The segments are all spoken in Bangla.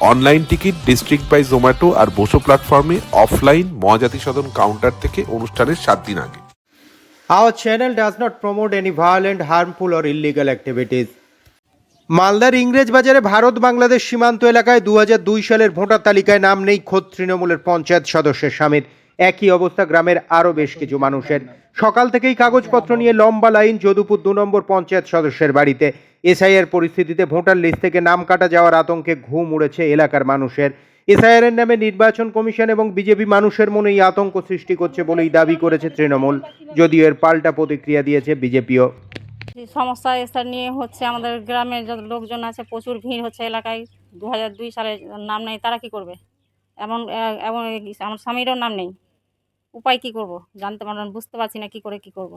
Online ticket District by Zomato আর বসো প্ল্যাটফর্মে অফলাইন মহাজাতি সদন কাউন্টার থেকে অনুষ্ঠানের সাত দিন আগে। Our channel does not promote any violent, harmful, or illegal activities. মালদার ইংরেজ বাজারে ভারত বাংলাদেশ সীমান্ত এলাকায় দু হাজার দুই সালের ভোটার তালিকায় নাম নেই খোদ তৃণমূলের পঞ্চায়েত সদস্যের স্বামীর। একই অবস্থা গ্রামের আরও বেশ কিছু মানুষের। সকাল থেকেই কাগজপত্র নিয়ে লম্বা লাইন যদুপুর দু নম্বর পঞ্চায়েত সদস্যের বাড়িতে। এসআইআর পরিস্থিতিতে ভোটার লিস্ট থেকে নাম কাটা যাওয়ার আতঙ্কে ঘুম উড়েছে এলাকার মানুষের। এসআইআর নামে নির্বাচন কমিশন এবং বিজেপি মানুষের মনে এই আতঙ্ক সৃষ্টি করছে বলেই দাবি করেছে তৃণমূল। যদিও এর পাল্টা প্রতিক্রিয়া দিয়েছে বিজেপিও। সমস্যা এসব নিয়ে হচ্ছে আমাদের গ্রামের যত লোকজন আছে, প্রচুর ভিড় হচ্ছে এলাকায়। দু হাজার দুই সালে নাম নেই, তারা কি করবে? এমন এমন আমার স্বামীরও নাম নেই। উপায় কি করব? জানতে পারলাম, বুঝতে পারছি না কি করে কি করব।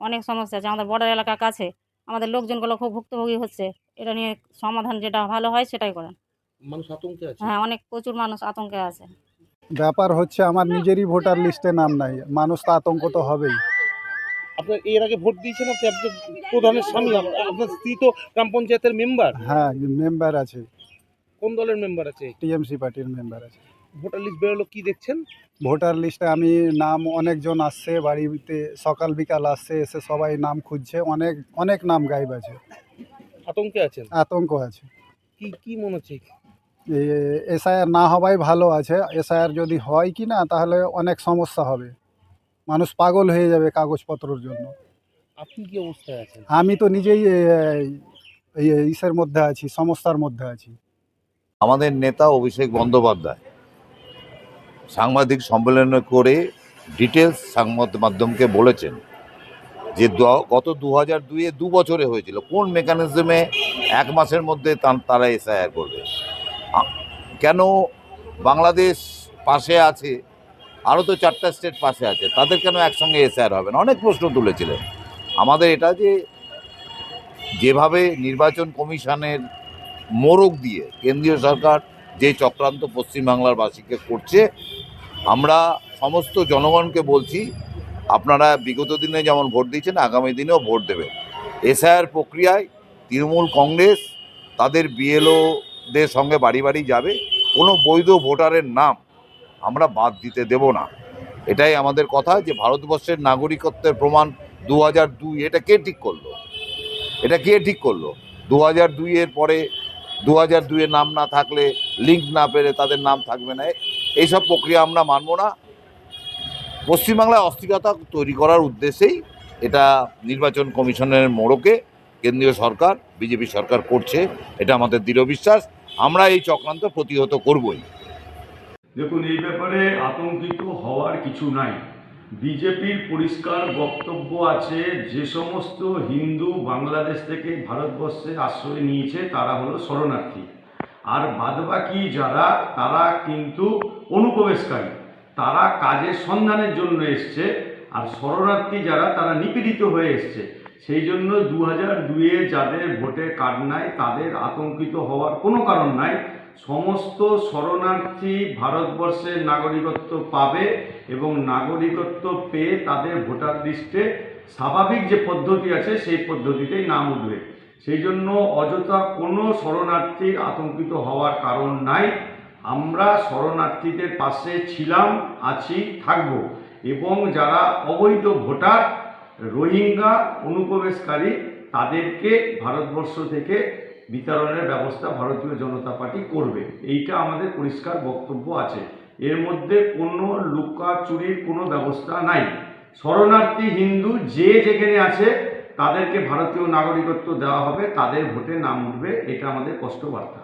অনেক সমস্যা আছে, আমাদের বর্ডার এলাকা কাছে। আমাদের লোকজনগুলো খুব ভুক্তভোগী হচ্ছে। এটা নিয়ে সমাধান যেটা ভালো হয় সেটাই করেন। মানুষ আতঙ্কে আছে? হ্যাঁ অনেক প্রচুর মানুষ আতঙ্কে আছে। ব্যাপার হচ্ছে আমার নিজেরই ভোটার লিস্টে নাম নাই। মানুষ তো আতঙ্ক তো হবেই। আপনার এর আগে ভোট দিয়েছেন আপনি? আপনার প্রধানের স্বামী আপনার স্ত্রী তো গ্রাম পঞ্চায়েতের মেম্বার। হ্যাঁ মেম্বার আছে। কোন দলের মেম্বার আছে? টিএমসি পার্টির মেম্বার আছে। ভোটার লিস্ট বেরোলো কি দেখছেন? ভোটার লিস্টে আমি নাম অনেকজন আসছে বাড়িতে সকাল বিকাল আসছে এসে সবাই নাম খুঁজছে অনেক অনেক নাম গাইব আছে। আতঙ্কে আছেন? আতঙ্ক আছে। কি কি মনে হচ্ছে? এসআইআর না হওয়াই ভালো আছে। এসআইআর যদি হয় কি না তাহলে অনেক সমস্যা হবে। মানুষ পাগল হয়ে যাবে কাগজপত্রর জন্য। আপনি কি অবস্থায় আছেন? আমি তো নিজেই ইসের মধ্যে আছি সমস্যার মধ্যে আছি। আমাদের নেতা অভিষেক বন্দ্যোপাধ্যায় সাংবাদিক সম্মেলন করে ডিটেলস সংবাদ মাধ্যমকে বলেছেন যে গত দু হাজার দুইয়ে দু বছরে হয়েছিল। কোন মেকানিজমে এক মাসের মধ্যে তারা এসআইআর করবে? কেন বাংলাদেশ পাশে আছে? আরও তো চারটা স্টেট পাশে আছে। তাদের কেন একসঙ্গে এসআইআর হবে না? অনেক প্রশ্ন তুলেছিলেন। আমাদের এটা যে, যেভাবে নির্বাচন কমিশনের মোড়ক দিয়ে কেন্দ্রীয় সরকার যে চক্রান্ত পশ্চিমবাংলার বাসীকে করছে আমরা সমস্ত জনগণকে বলছি, আপনারা বিগত দিনে যেমন ভোট দিয়েছেন, আগামী দিনেও ভোট দেবেন। এসআইআর প্রক্রিয়ায় তৃণমূল কংগ্রেস তাদের বিএলওদের সঙ্গে বাড়ি বাড়ি যাবে, কোনো বৈধ ভোটারের নাম আমরা বাদ দিতে দেব না। এটাই আমাদের কথা যে ভারতবর্ষের নাগরিকত্বের প্রমাণ দু হাজার দুই, এটা কে ঠিক করল? এটা কে ঠিক করল? দু হাজার দুইয়ের পরে দু হাজার দুইয়ের নাম না থাকলে লিঙ্ক না পেরে তাদের নাম থাকবে না। এইসব প্রক্রিয়া আমরা মানব না। পশ্চিমবাংলায় অস্থিরতা তৈরি করার উদ্দেশ্যেই এটা নির্বাচন কমিশনের মোড়কে কেন্দ্রীয় সরকার, বিজেপি সরকার করছে, এটা আমাদের দৃঢ় বিশ্বাস। আমরা এই চক্রান্ত প্রতিহত করবই। দেখুন, এই ব্যাপারে আতঙ্কিত হওয়ার কিছু নাই। বিজেপির পরিষ্কার বক্তব্য আছে, যে সমস্ত হিন্দু বাংলাদেশ থেকে ভারতবর্ষে আশ্রয় নিয়েছে, তারা হলো শরণার্থী। আর বাদবাকি যারা, তারা কিন্তু অনুপ্রবেশকারী। তারা কাজের সন্ধানের জন্য এসছে, আর শরণার্থী যারা, তারা নিপীড়িত হয়ে এসছে। সেই জন্য দু হাজার দুয়ে যাদের ভোটে কার্ড নাই, তাদের আতঙ্কিত হওয়ার কোনো কারণ নাই। সমস্ত শরণার্থী ভারতবর্ষের নাগরিকত্ব পাবে এবং নাগরিকত্ব পেয়ে তাদের ভোটার লিস্টে স্বাভাবিক যে পদ্ধতি আছে, সেই পদ্ধতিতেই নাম উঠবে। সেই জন্য অযথা কোনো শরণার্থীর আতঙ্কিত হওয়ার কারণ নাই। আমরা শরণার্থীদের পাশে ছিলাম, আছি, থাকব এবং যারা অবৈধ ভোটার, রোহিঙ্গা অনুপ্রবেশকারী, তাদেরকে ভারতবর্ষ থেকে বিতরণের ব্যবস্থা ভারতীয় জনতা পার্টি করবে। এইটা আমাদের পরিষ্কার বক্তব্য আছে। এর মধ্যে কোনো লুকাচুরির কোনো ব্যবস্থা নাই। শরণার্থী হিন্দু যে যেখানে আছে তাদেরকে ভারতীয় নাগরিকত্ব দেওয়া হবে তাদের ভোটে নাম উঠবে এটা আমাদের স্পষ্ট বার্তা